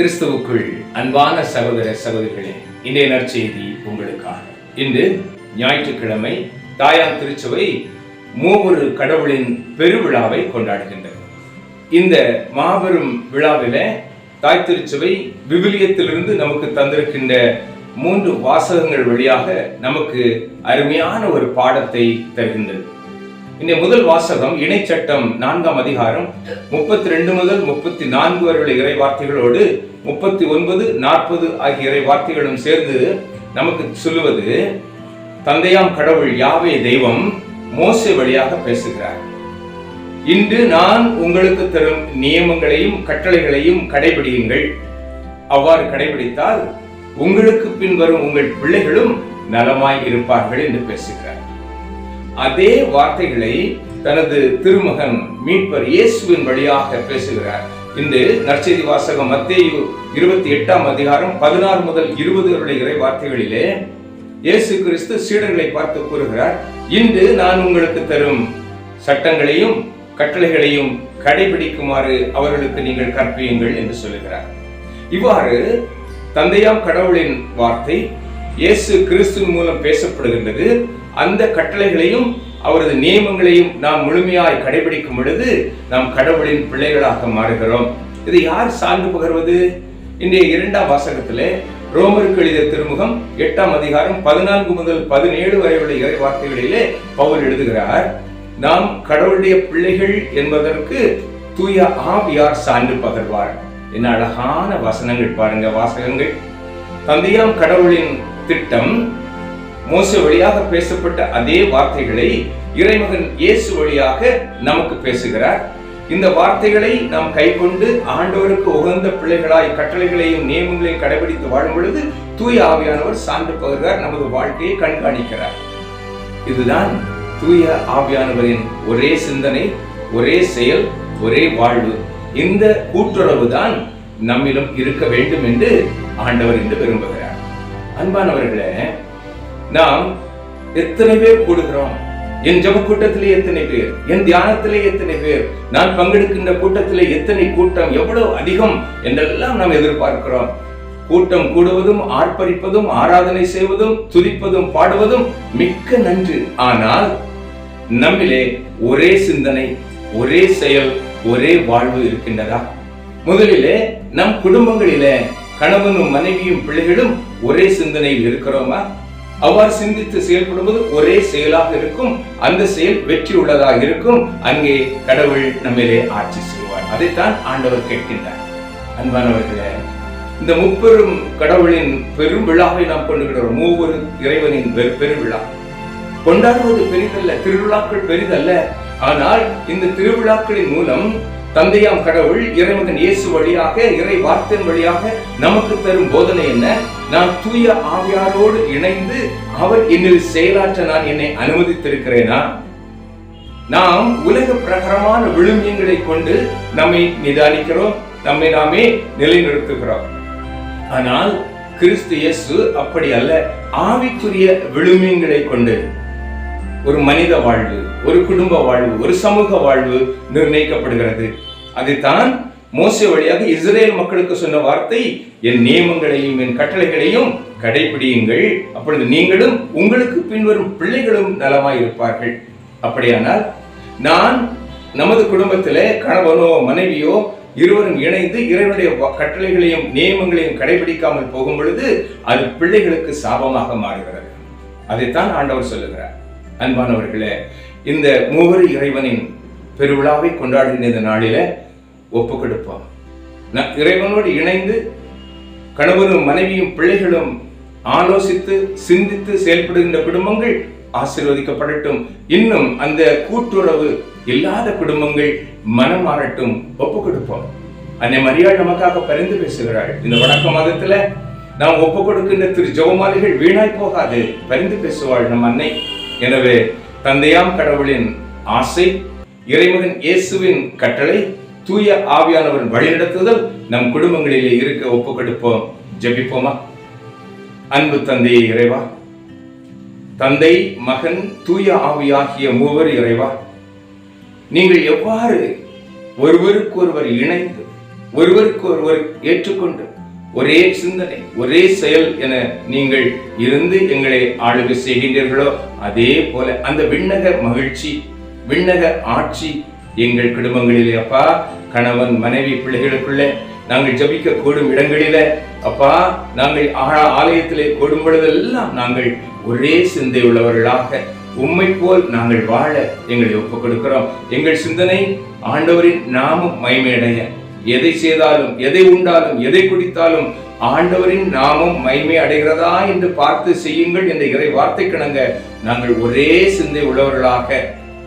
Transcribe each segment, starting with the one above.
கிறிஸ்துவுக்குள் அன்பான சகோதர சகோதரிகளே இன்றைய நற்செய்தி உங்களுக்காக. இன்று ஞாயிற்றுக்கிழமை தாயார் திருச்சபை மூவொரு கடவுளின் பெருவிழாவை கொண்டாடுகின்றது. இந்த மாபெரும் விழாவில தாய் திருச்சபை விவிலியத்திலிருந்து நமக்கு தந்திருக்கின்ற மூன்று வாசகங்கள் வழியாக நமக்கு அருமையான ஒரு பாடத்தை தருகின்றது. இந்த முதல் வாசகம் இணைச்சட்டம் நான்காம் அதிகாரம் முப்பத்தி ரெண்டு முதல் முப்பத்தி நான்கு வரை இறை வார்த்தைகளோடு முப்பத்தி ஒன்பது நாற்பது ஆகிய இறை வார்த்தைகளும் சேர்ந்து நமக்கு சொல்லுவது தந்தையாம் கடவுள் யாவே தெய்வம் மோசை வழியாக பேசுகிறார். இன்று நான் உங்களுக்கு தரும் நியமங்களையும் கட்டளைகளையும் கடைபிடியுங்கள். அவ்வாறு கடைபிடித்தால் உங்களுக்கு பின்வரும் உங்கள் பிள்ளைகளும் நலமாய் இருப்பார்கள் என்று பேசுகிறார். அதே வார்த்தைகளை தனது திருமகன் மீட்பர் இயேசுவின் வழியாக பேசுகிறார். இன்று நற்செய்தி வாசகம் மத்தேயு இருபத்தி எட்டாம் அதிகாரம் பதினாறு முதல் இருபது இறை வார்த்தைகளிலே இயேசு கிறிஸ்து சீடர்களை பார்த்து கூறுகிறார் இன்று நான் உங்களுக்கு தரும் சட்டங்களையும் கட்டளைகளையும் கடைபிடிக்குமாறு அவர்களுக்கு நீங்கள் கற்பியுங்கள் என்று சொல்லுகிறார். இவ்வாறு தந்தையாம் கடவுளின் வார்த்தை இயேசு கிறிஸ்துவின் மூலம் பேசப்படுகின்றது. அந்த கட்டளைகளையும் அவரது நியமங்களையும் நாம் முழுமையாய் கடைபிடிக்கும் பொழுது நாம் கடவுளின் பிள்ளைகளாக மாறுகிறோம். இதை யார் சார்ந்து பகர்வது? இன்றைய இரண்டாம் வாசகத்திலே ரோமருக்கு எழுதிய திருமுகம் எட்டாம் அதிகாரம் பதினான்கு முதல் பதினேழு வரை உள்ள இறை வார்த்தைகளிலே பவுல் எழுதுகிறார் நாம் கடவுளுடைய பிள்ளைகள் என்பதற்கு தூய ஆவியார் சான்று பகர்வார்? என்ன அழகான வசனங்கள் பாருங்க வாசகங்கள். தந்தையாம் கடவுளின் திட்டம் மோச வழியாக பேசப்பட்ட அதே வார்த்தைகளை இறைமகன் இயேசு வழியாக நமக்கு பேசுகிறார். இந்த வார்த்தைகளை நாம் கைக்கொண்டு ஆண்டவருக்கு உகந்த பிள்ளைகளாய் கட்டளைகளையும் நியமங்களையும் கடைபிடித்து வாழும் பொழுது தூய ஆவியானவர் சான்று பகர்கிறார் நமது வாழ்க்கையை கண்காணிக்கிறார். இதுதான் தூய ஆவியானவரின் ஒரே சிந்தனை ஒரே செயல் ஒரே வாழ்வு. இந்த கூட்டுறவு தான் நம்மிலும் இருக்க வேண்டும் என்று ஆண்டவர் என்று விரும்புகிறார். அன்பானவர்களே நாம் எத்தனை பேர் கூடுகிறோம்? என் ஜப கூட்டத்திலே எத்தனை பேர்? என் தியானத்திலே எத்தனை பேர்? நான் பங்கெடுக்கின்ற கூட்டத்திலே எத்தனை கூட்டம்? எவ்வளவு அதிகம்? என்றெல்லாம் நாம் எதிர்பார்க்கிறோம். கூட்டம் கூடுவதும் ஆர்ப்பரிப்பதும் ஆராதனை செய்வதும் துதிப்பதும் பாடுவதும் மிக்க நன்று. ஆனால் நம்மிலே ஒரே சிந்தனை ஒரே செயல் ஒரே வாழ்வு இருக்கின்றதா? முதலிலே நம் குடும்பங்களிலே கணவனும் மனைவியும் பிள்ளைகளும் ஒரே சிந்தனையில் இருக்கிறோமா? அவ்வாறு சிந்தித்து செயல்படும்போது ஒரே செயலாக இருக்கும். அந்த செயல் வெற்றி உள்ளதாக இருக்கும். அங்கே கடவுள் நம்மிலே ஆட்சி செய்வார். அதைத்தான் ஆண்டவர் கேட்கின்றார். அன்பானவர்களே இந்த முப்பெரும் கடவுளின் பெரும் விழாவை நாம் கொண்டுகிறோம் மூவரு இறைவனின் பெருவிழா. கொண்டாடுவது பெரிதல்ல திருவிழாக்கள் பெரிதல்ல. ஆனால் இந்த திருவிழாக்களின் மூலம் தந்தையாம் கடவுள் இறைமகன் இயேசு வழியாக இறை வார்த்தையின் வழியாக நமக்கு தரும் போதனை என்ன? நான் தூய ஆவியாரோடு இணைந்து அவர் என்னில் செயலாற்ற நான் என்னை அனுமதித்திருக்கிறேனா? நாம் உலக பிரகாரமான விழுமியங்களை கொண்டு நம்மை நிதானிக்கிறோம் நம்மை நாமே நிலைநிறுத்துகிறோம். ஆனால் கிறிஸ்து இயேசு அப்படி அல்ல ஆவிக்குரிய விழுமியங்களை கொண்டு. ஒரு மனித வாழ்வு ஒரு குடும்ப வாழ்வு ஒரு சமூக வாழ்வு நிர்ணயிக்கப்படுகிறது. அதுதான் மோச வழியாக இஸ்ரேல் மக்களுக்கு சொன்ன வார்த்தை என் நியமங்களையும் என் கட்டளைகளையும் கடைபிடியுங்கள். அப்பொழுது நீங்களும் உங்களுக்கு பின்வரும் பிள்ளைகளும் நலமாய் இருப்பார்கள் அப்படியானால் நான் நமது குடும்பத்திலே கணவனோ மனைவியோ இருவரும் இணைந்து இறைவனுடைய கட்டளைகளையும் நியமங்களையும் கடைபிடிக்காமல் போகும் பொழுது அது பிள்ளைகளுக்கு சாபமாக மாறுகிறது. அதைத்தான் ஆண்டவர் சொல்லுகிறார். அன்பானவர்களே இந்த மூவர் இறைவனின் பெருவிழாவை கொண்டாடுகின்ற இந்த நாளில ஒப்பு கொடுப்போம் இறைவனோடு இணைந்து கணவரும் மனைவியும் பிள்ளைகளும் ஆலோசித்து சிந்தித்து செயல்படுகின்ற குடும்பங்கள் ஆசீர்வதிக்கப்படட்டும். இன்னும் அந்த கூட்டுறவு இல்லாத குடும்பங்கள் மனம் மாறட்டும். ஒப்பு கொடுப்போம் அன்னை மரியாள் நமக்காக பரிந்து பேசுகிறாள். இந்த வணக்க மாதத்துல நாம் ஒப்பு கொடுக்கின்ற திரு ஜெவமாலிகள் வீணாய் போகாது. பரிந்து பேசுவாள் நம் அன்னை. எனவே தந்தையாம் கடவுளின் ஆசை இறைமகன் இயேசுவின் கட்டளை தூய ஆவியானவரின் வழிநடத்துதல் நம் குடும்பங்களிலே இருக்க ஒப்பு கொடுப்போம் ஜெபிப்போமா? அன்பு தந்தையை இறைவா தந்தை மகன் தூய ஆவியாகிய மூவர் இறைவா நீங்கள் எவ்வாறு ஒருவருக்கொருவர் இணைந்து ஒருவருக்கு ஒருவர் ஏற்றுக்கொண்டு ஒரே சிந்தனை ஒரே செயல் என நீங்கள் இருந்து எங்களை ஆளுகை செய்கின்றீர்களோ அதே போல அந்த விண்ணக மகிழ்ச்சி விண்ணக ஆட்சி எங்கள் குடும்பங்களிலே அப்பா. கணவன் மனைவி பிள்ளைகளுக்குள்ளே நாங்கள் ஜபிக்க கூடும் இடங்களில அப்பா. நாங்கள் ஆலயத்திலே கூடும் பொழுதெல்லாம் நாங்கள் ஒரே சிந்தை உள்ளவர்களாக உண்மை போல் நாங்கள் வாழ எங்களை ஒப்புக் கொடுக்கிறோம் எங்கள் சிந்தனை ஆண்டவரின் நாமம் மைமையடைய எதை செய்தாலும் எதை உண்டாலும் எதை குடித்தாலும் ஆண்டவரின் நாமம் மைமை அடைகிறதா என்று பார்த்து செய்யுங்கள் என்ற இறை வார்த்தைக்கிணங்க நாங்கள் ஒரே சிந்தை உள்ளவர்களாக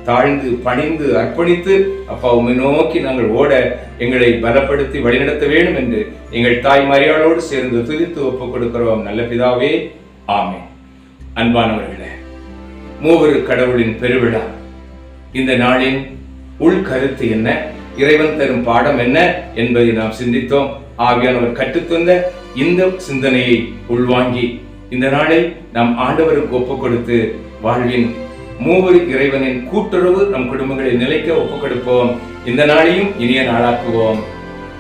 தாழ்ந்து பணிந்து அர்ப்பணித்து அப்பா உண்மை நோக்கி நாங்கள் ஓட எங்களை பலப்படுத்தி வழிநடத்த வேண்டும் என்று எங்கள் தாய் மரியாளோடு சேர்ந்து துதித்து ஒப்புக் கொடுக்கிறோம். நல்ல பிதாவே ஆமே அன்பானவர்களே மூவரு கடவுளின் பெருவிழா. இந்த நாளின் உள்கருத்து என்ன? இறைவன் தரும் பாடம் என்ன என்பதை நாம் சிந்தித்தோம். ஆவியானவர் கற்றுத்தந்த இந்த சிந்தனையை உள்வாங்கி இந்த நாளை நாம் ஆண்டவருக்கு ஒப்புக் கொடுத்து வாழ்வின் மூவரி இறைவனின் கூட்டுறவு நம் குடும்பங்களில் நிலைக்க ஒப்புக் கொடுப்போம் இந்த நாளையும் இனிய நாளாக்குவோம்.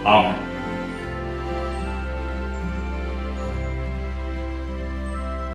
ஆமாம்